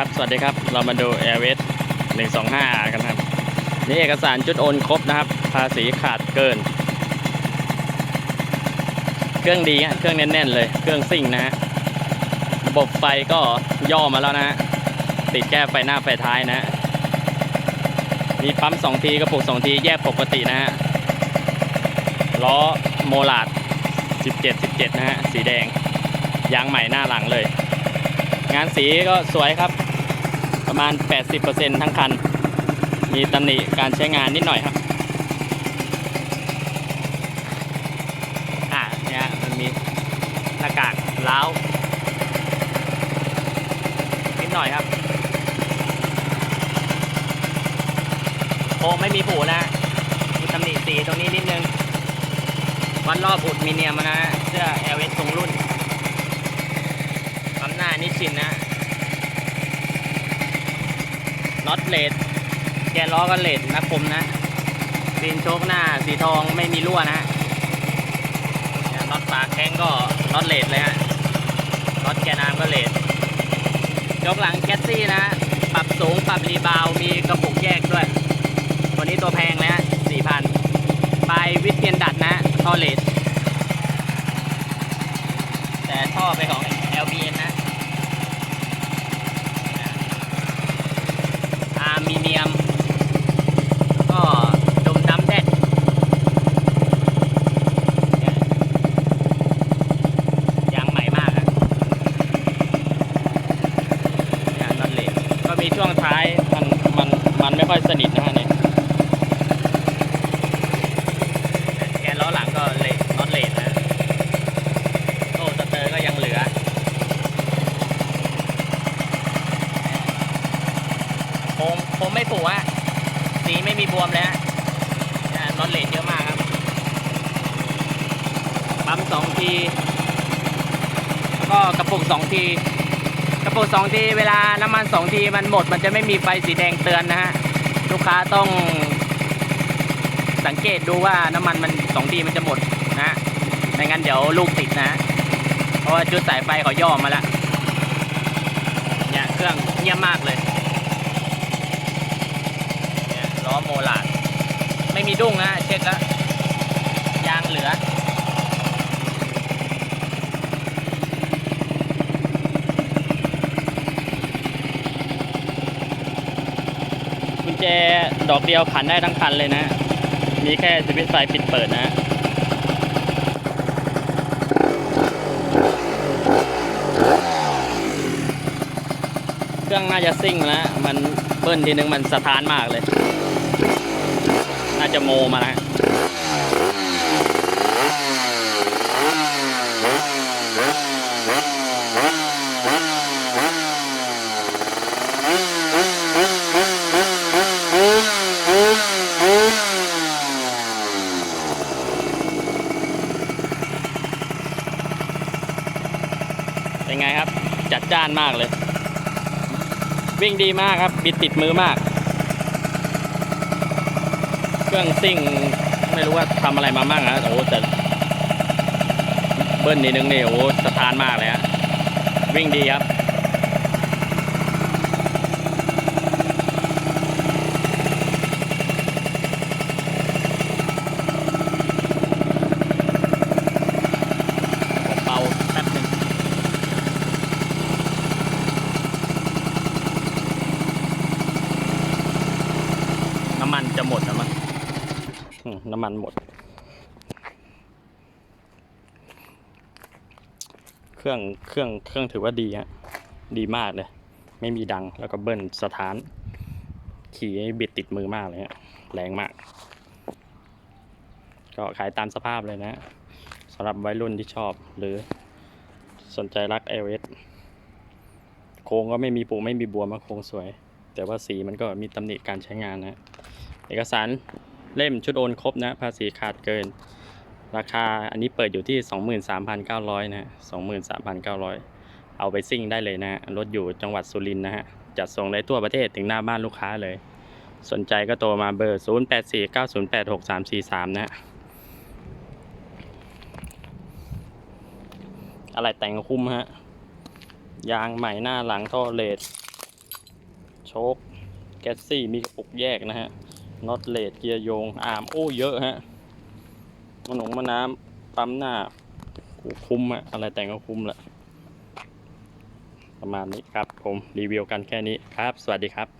ครับ สวัสดีครับ เรามาดู Air w a s 125 กันครับ นี่เอกสารจุดโอนครบนะครับ ภาษีขาดเกิน เครื่องดีฮะ เครื่องแน่นๆเลย เครื่องซิ่งนะฮะ ระบบไฟก็ย่อมาแล้วนะฮะ ติดแก้ไฟหน้าไฟท้ายนะฮะ มีปั๊ม 2 ทีกระปุก 2 ทีแยกปกตินะฮะ ล้อโมลาด 17 17 นะฮะ สีแดง ยางใหม่หน้าหลังเลย งานสีก็สวยครับ ประมาณ 80%ทั้งคัน มีตำหนิการใช้งานนิดหน่อยครับอ่าเนี่ยมันมีหน้ากากล้าวนิดหน่อยครับโค้งไม่มีผูนะมีตำหนิสีตรงนี้นิดนึงวัดรอบอุดมีเนียมนะฮะเสื้อแอเวสทรงรุ่น น้านิชชินนะน็อตเลดแกนล้อก็เลดนะคมนะซีนโชคหน้าสีทองไม่มีรั่วนะน็อตปากแข้งก็น็อตเลดเลยฮะน็อตแกนอาร์มก็เลดยกหลังแคสซี่นะ ปรับสูงปรับรีบาวมีกระปุกแยกด้วยตัวนี้ตัวแพงเลยฮะสี่พันปลายวิทเทียนดัดนะท่อเลดแต่ท่อไปนของ LBN นะ อาร์มิเนียม ก็ดมดำแดดเนี่ยยางใหม่มากอะเนี่ยน็อตเหล็กก็มีช่วงท้ายมันมันมันไม่ ค่อยสนิทนะฮะเนี่ยแกนล้อหลังก็เล็กน็อตเหล็กนะโอ้สเตอร์ก็ยังเหลือโคมโคมไม่ผูฮะสีไม่มีบวมเลยฮะเนี่ยน็อตเลดเยอะมากครับ ปั๊มสองทีก็กระปุกสองทีกระปุกสองทีเวลาน้ำมันสองทีมันหมดมันจะไม่มีไฟสีแดงเตือนนะฮะ ลูกค้าต้องสังเกตดูว่าน้ำมันมันสองดีมันจะหมดนะไม่งั้นเดี๋ยวลูกติดนะฮะเพราะว่าจุดสายไฟเขาย่อมาแล้วเนี่ยเครื่องเงียบมากเลยเนี่ยล้อโมลาดไม่มีดุ้งนะเช็คแล้ว ยางเหลือ กุญแจดอกเดียวขันได้ทั้งคันเลยนะ มีแค่สวิตช์ไฟปิดเปิดนะเครื่องน่าจะซิ่งแล้วมันเบิ้ลทีนึงมันสะท้านมากเลย น่าจะโมมาแล้ว เป็นไงครับ จัดจ้านมากเลย วิ่งดีมากครับ บิดติดมือมาก เครื่องซิ่งไม่รู้ว่าทำอะไรมาบ้างนะโอ้แต่เบิ้ลนิดนึงนี่โอ้โหสถานมากเลยฮะวิ่งดีครับาแป๊บหนึ่ง น้ำมันจะหมดแล้วมั้งอืมน้ำมันหมด เครื่องเครื่องเครื่องถือว่าดีฮะดีมากเลย ไม่มีดังแล้วก็เบิ้ลสถาน ขี่ให้บิดติดมือมากเลยฮะแรงมาก ก็ขายตามสภาพเลยนะสำหรับวัยรุ่นที่ชอบหรือสนใจรักเอเวสโค้งก็ไม่มีปูไม่มีบวมมาโค้งสวย แต่ว่าสีมันก็มีตำหนิการใช้งานนะ เอกสาร เล่มชุดโอนครบนะ ภาษีขาดเกิน ราคาอันนี้เปิดอยู่ที่ 23,900 นะฮะ23,900 เอาไปซิ่งได้เลยนะรถอยู่จังหวัดสุรินทร์นะฮะ จัดส่งได้ทั่วประเทศถึงหน้าบ้านลูกค้าเลย สนใจก็โทรมาเบอร์ 0849086343 นะฮะอะไรแต่งคุ้มฮะ ยางใหม่หน้าหลังท่อเลดชคแก๊สซี่มีกระปุกแยกนะฮะ น็อตเลดเกียร์โยง อาร์มโอ้เยอะฮะมะหนงมะน้ำปั๊มหน้าคุ้มอะอะไรแต่งก็คุ้มแหละประมาณนี้ครับผมรีวิวกันแค่นี้ครับ สวัสดีครับ